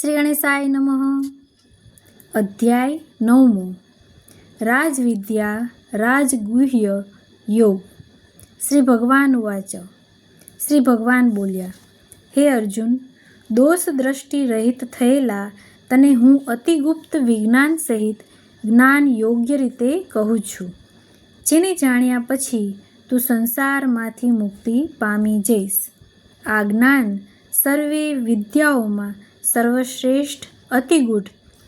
શ્રી ગણેશાય નમઃ. અધ્યાય નવમો. રાજવિદ્યા રાજગુહ્ય યોગ શ્રી ભગવાન વાચ. શ્રી ભગવાન બોલ્યા, હે અર્જુન, દોષ દ્રષ્ટિ રહિત થયેલા તને હું અતિગુપ્ત વિજ્ઞાન સહિત જ્ઞાન યોગ્ય રીતે કહું છું. જેને જાણ્યા પછી તું સંસારમાંથી મુક્તિ પામી જઈશ. આ જ્ઞાન સર્વે વિદ્યાઓમાં સર્વશ્રેષ્ઠ અતિગૂઢ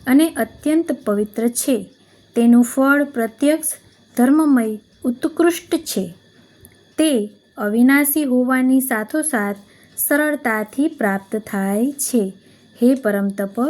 અને અત્યંત પવિત્ર છે. તેનું ફળ પ્રત્યક્ષ, ધર્મમય, ઉત્કૃષ્ટ છે. તે અવિનાશી હોવાની સાથોસાથ સરળતાથી પ્રાપ્ત થાય છે. હે પરમ તપ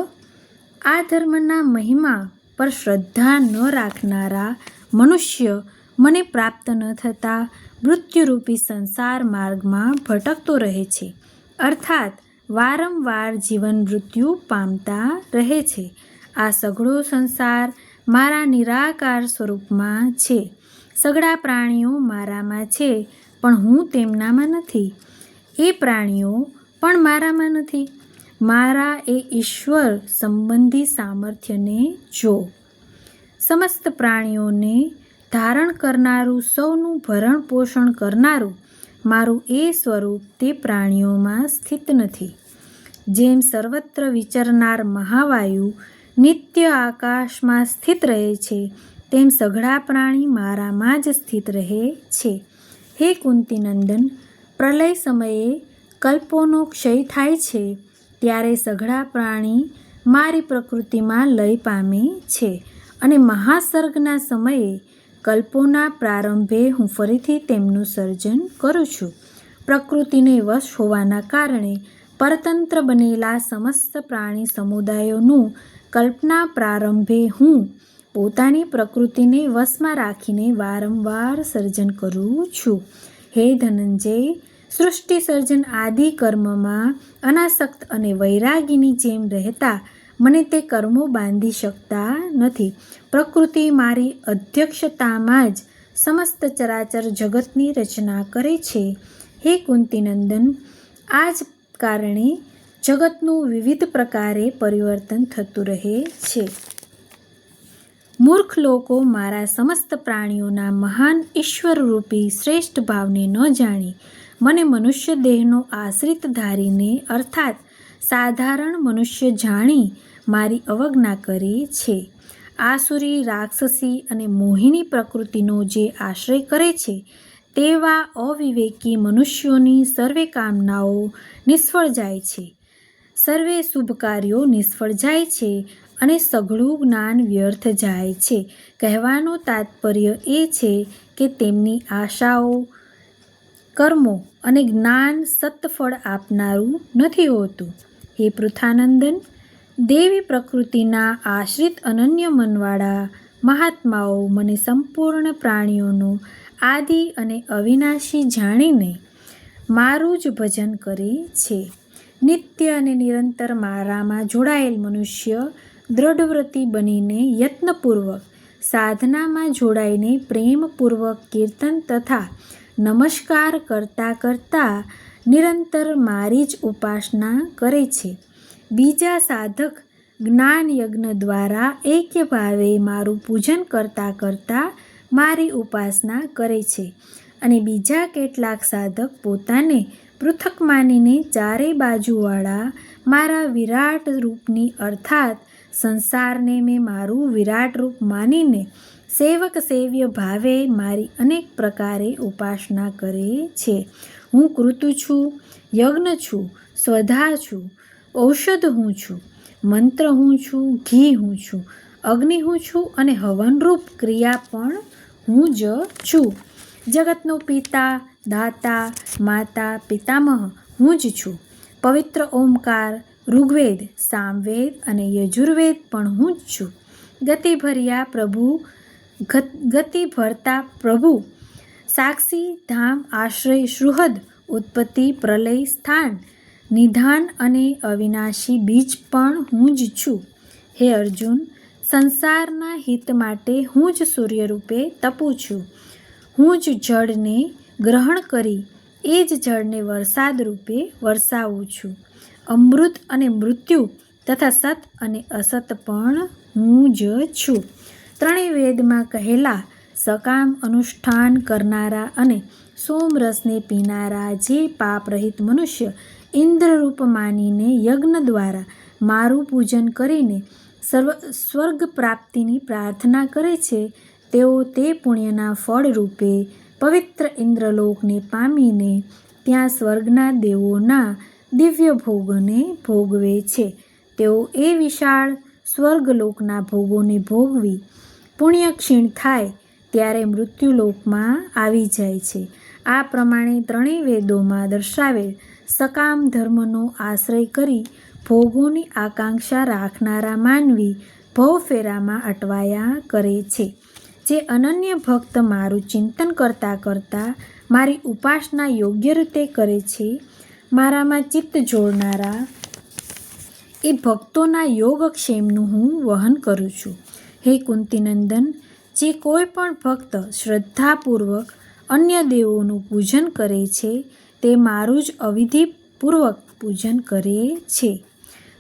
આ ધર્મના મહિમા પર શ્રદ્ધા ન રાખનારા મનુષ્ય મને પ્રાપ્ત ન થતાં મૃત્યુરૂપી સંસાર માર્ગમાં ભટકતો રહે છે. અર્થાત વારંવાર જીવન મૃત્યુ પામતા રહે છે. આ સઘળો સંસાર મારા નિરાકાર સ્વરૂપમાં છે. સઘળા પ્રાણીઓ મારામાં છે, પણ હું તેમનામાં નથી. એ પ્રાણીઓ પણ મારામાં નથી. મારા એ ઈશ્વર સંબંધી સામર્થ્યને જો. સમસ્ત પ્રાણીઓને ધારણ કરનારું સૌનું ભરણ પોષણ કરનારું મારું એ સ્વરૂપ તે પ્રાણીઓમાં સ્થિત નથી. જેમ સર્વત્ર વિચરનાર મહાવાયુ નિત્ય આકાશમાં સ્થિત રહે છે, તેમ સઘળા પ્રાણી મારામાં જ સ્થિત રહે છે. હે કુંતીનંદન, પ્રલય સમયે કલ્પોનો ક્ષય થાય છે, ત્યારે સઘળા પ્રાણી મારી પ્રકૃતિમાં લય પામે છે અને મહાસર્ગના સમયે કલ્પોના પ્રારંભે હું ફરીથી તેમનું સર્જન કરું છું. પ્રકૃતિને વશ હોવાના કારણે પરતંત્ર બનેલા સમસ્ત પ્રાણી સમુદાયોનું કલ્પના પ્રારંભે હું પોતાની પ્રકૃતિને વશમાં રાખીને વારંવાર સર્જન કરું છું. હે ધનંજય, સૃષ્ટિ સર્જન આદિ કર્મમાં અનાસક્ત અને વૈરાગીની જેમ રહેતા, મને તે કર્મો બાંધી શકતા નથી. પ્રકૃતિ મારી અધ્યક્ષતામાં જ સમસ્ત ચરાચર જગતની રચના કરે છે. હે કુંતીનંદન આ જ કારણે જગતનું વિવિધ પ્રકારે પરિવર્તન થતું રહે છે. મૂર્ખ લોકો મારા સમસ્ત પ્રાણીઓના મહાન ઈશ્વરરૂપી શ્રેષ્ઠ ભાવને ન જાણી. મને મનુષ્ય દેહનો આશ્રિત ધારીને અર્થાત સાધારણ મનુષ્ય જાણી મારી અવજ્ઞા કરી છે. આસુરી, રાક્ષસી અને મોહિની પ્રકૃતિનો જે આશ્રય કરે છે, તેવા અવિવેકી મનુષ્યોની સર્વે કામનાઓ નિષ્ફળ જાય છે. સર્વે શુભ કાર્યો નિષ્ફળ જાય છે અને સઘળું જ્ઞાન વ્યર્થ જાય છે. કહેવાનો તાત્પર્ય એ છે કે તેમની આશાઓ, કર્મો અને જ્ઞાન સત્ફળ આપનારું નથી હોતું. હે પૃથાનંદન દેવી પ્રકૃતિના આશ્રિત અનન્ય મનવાળા મહાત્માઓ મને સંપૂર્ણ પ્રાણીઓનો આદિ અને અવિનાશી જાણીને મારું જ ભજન કરે છે. નિત્ય અને નિરંતર મારામાં જોડાયેલ મનુષ્ય દ્રઢવ્રતિ બનીને યત્નપૂર્વક, સાધનામાં જોડાઈને પ્રેમપૂર્વક કીર્તન તથા નમસ્કાર કરતાં કરતાં નિરંતર મારી જ ઉપાસના કરે છે. બીજા સાધક જ્ઞાન યજ્ઞ દ્વારા એક્ય ભાવે મારું પૂજન કરતાં કરતાં મારી ઉપાસના કરે છે અને બીજા કેટલાક સાધક પોતાને પૃથક માનીને ચારે બાજુવાળા મારા વિરાટ રૂપની અર્થાત સંસારને મેં મારું વિરાટ રૂપ માનીને સેવક સેવ્ય ભાવે મારી અનેક પ્રકારે ઉપાસના કરે છે. હું કૃતુ છું, યજ્ઞ છું, સ્વધા છું ઔષધ હું છું, મંત્ર હું છું, ઘી હું છું, અગ્નિ હું છું અને હવનરૂપ ક્રિયા પણ હું જ છું. જગતનો પિતા, દાતા, માતા, પિતામહ હું જ છું. પવિત્ર ઓમકાર, ઋગ્વેદ, સામવેદ અને યજુર્વેદ પણ હું જ છું. ગતિભર્યા પ્રભુ ગતિ ભરતા પ્રભુ. સાક્ષી ધામ આશ્રય સૃહદ, ઉત્પત્તિ પ્રલય સ્થાન. નિધાન અને અવિનાશી બીજ પણ હું જ છું. હે અર્જુન, સંસારના હિત માટે હું જ સૂર્ય રૂપે તપું છું. હું જ જળને ગ્રહણ કરી એ જ જળને વરસાદ રૂપે વરસાવું છું. અમૃત અને મૃત્યુ તથા સત અને અસત પણ હું જ છું. ત્રણેય વેદમાં કહેલા, સકામ અનુષ્ઠાન કરનારા અને સોમરસને પીનારા જે પાપરહિત મનુષ્ય ઇન્દ્રરૂપ માનીને યજ્ઞ દ્વારા મારું પૂજન કરીને સર્વ સ્વર્ગ પ્રાપ્તિની પ્રાર્થના કરે છે, તેઓ તે પુણ્યના ફળરૂપે પવિત્ર ઇન્દ્રલોકને પામીને ત્યાં સ્વર્ગના દેવોના દિવ્ય ભોગોને ભોગવે છે. તેઓ એ વિશાળ સ્વર્ગલોકના ભોગોને ભોગવી પુણ્ય ક્ષીણ થાય ત્યારે મૃત્યુલોકમાં આવી જાય છે. આ પ્રમાણે ત્રણેય વેદોમાં દર્શાવેલ સકામ ધર્મનો આશ્રય કરી ભોગોની આકાંક્ષા રાખનારા માનવી ભવફેરામાં અટવાયા કરે છે. જે અનન્ય ભક્ત મારું ચિંતન કરતાં કરતાં મારી ઉપાસના યોગ્ય રીતે કરે છે, મારામાં ચિત્ત જોડનારા એ ભક્તોના યોગક્ષેમનું હું વહન કરું છું. હે કુંતીનંદન, જે કોઈ પણ ભક્ત શ્રદ્ધાપૂર્વક અન્ય દેવોનું પૂજન કરે છે તે મારું જ અવિધિપૂર્વક પૂજન કરે છે.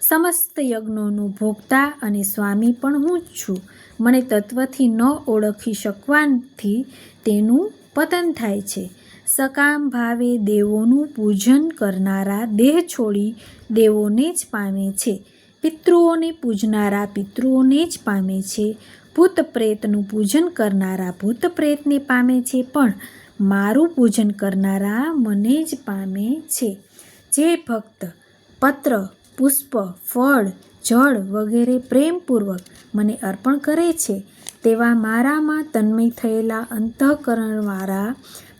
સમસ્ત યજ્ઞોનું ભોગતા અને સ્વામી પણ હું જ છું. મને તત્વથી ન ઓળખી શકવાથી તેનું પતન થાય છે. સકામ ભાવે દેવોનું પૂજન કરનારા દેહ છોડી દેવોને જ પામે છે. પિતૃઓને પૂજનારા પિતૃઓને જ પામે છે. ભૂત પ્રેતનું પૂજન કરનારા ભૂત પ્રેતને પામે છે પણ મારું પૂજન કરનારા મને જ પામે છે. જે ભક્ત, પત્ર, પુષ્પ, ફળ, જળ વગેરે પ્રેમપૂર્વક મને અર્પણ કરે છે, તેવા મારામાં તન્મય થયેલા અંતઃકરણવાળા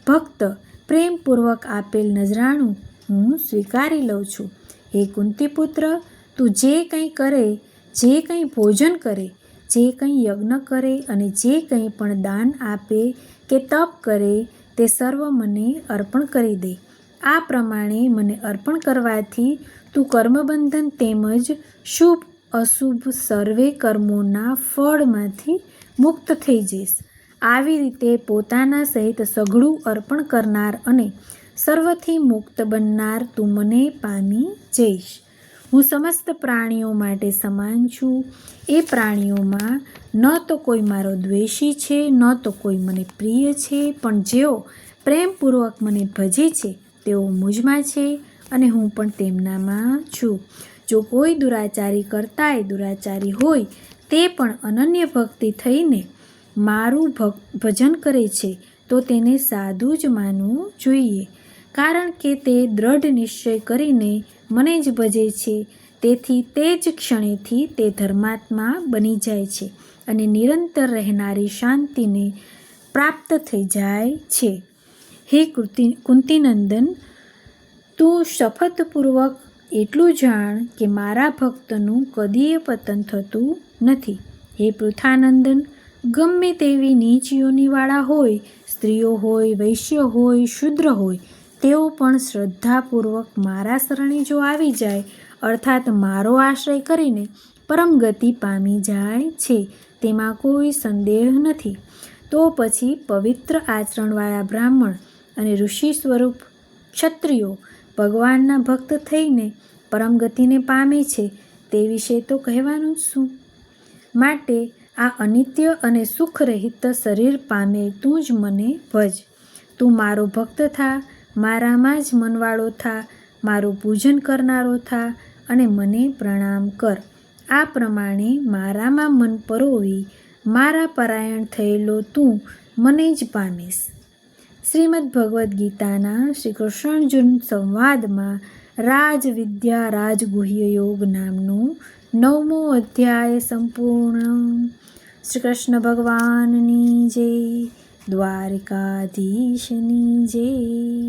ભક્ત પ્રેમપૂર્વક આપેલ નજરાણું હું સ્વીકારી લઉં છું. હે કુંતીપુત્ર, તું જે કંઈ કરે, જે કંઈ ભોજન કરે, જે કંઈ યજ્ઞ કરે અને જે કંઈ પણ દાન આપે કે તપ કરે તે સર્વ મને અર્પણ કરી દે. આ પ્રમાણે મને અર્પણ કરવાથી તું કર્મબંધન તેમજ શુભ અશુભ સર્વે કર્મોના ફળમાંથી મુક્ત થઈ જઈશ. આવી રીતે પોતાના સહિત સઘળું અર્પણ કરનાર અને સર્વથી મુક્ત બનનાર તું મને પામી જઈશ. હું સમસ્ત પ્રાણીઓ માટે સમાન છું. એ પ્રાણીઓમાં ન તો કોઈ મારો દ્વેષી છે, ન તો કોઈ મને પ્રિય છે, પણ જેઓ પ્રેમપૂર્વક મને ભજે છે, તેઓ મુજમાં છે અને હું પણ તેમનામાં છું. જો કોઈ દુરાચારી કરતાંય દુરાચારી હોય, તે પણ અનન્ય ભક્તિ થઈને મારું ભજન કરે છે, તો તેને સાદું જ માનવું જોઈએ. કારણ કે તે દ્રઢ નિશ્ચય કરીને મને જ ભજે છે. તેથી તે જ ક્ષણેથી તે ધર્માત્મા બની જાય છે અને નિરંતર રહેનારી શાંતિને પ્રાપ્ત થઈ જાય છે. હે કૃતિ, કુંતીનંદન, તું શપથપૂર્વક એટલું જાણ કે મારા ભક્તનું કદીય પતન થતું નથી. હે પૃથાનંદન, ગમે તેવી નીચ યોનિવાળા હોય, સ્ત્રીઓ હોય, વૈશ્ય હોય, શુદ્ર હોય તેઓ પણ શ્રદ્ધાપૂર્વક મારા શરણે જો આવી જાય, અર્થાત મારો આશ્રય કરીને પરમ ગતિ પામી જાય છે, તેમાં કોઈ સંદેહ નથી. તો પછી પવિત્ર આચરણવાળા બ્રાહ્મણ અને ઋષિ સ્વરૂપ ક્ષત્રિયો ભગવાનના ભક્ત થઈને પરમ ગતિને પામે છે, તે વિશે તો કહેવાનું શું? માટે આ અનિત્ય અને સુખરહિત શરીર પામે તું જ મને ભજ. તું મારો ભક્ત થા મારામાં જ મનવાળો થા, મારું પૂજન કરનારો થા અને મને પ્રણામ કર. આ પ્રમાણે મારામાં મન પરોવી, મારા પરાયણ થયેલો તું મને જ પામીશ. શ્રીમદ ભગવદ્ ગીતાના શ્રી કૃષ્ણાર્જુન સંવાદમાં રાજવિદ્યા રાજગુહ્ય યોગ નામનું નવમો અધ્યાય સંપૂર્ણ. શ્રી કૃષ્ણ ભગવાનની જય, દ્વારકાધીશની જય.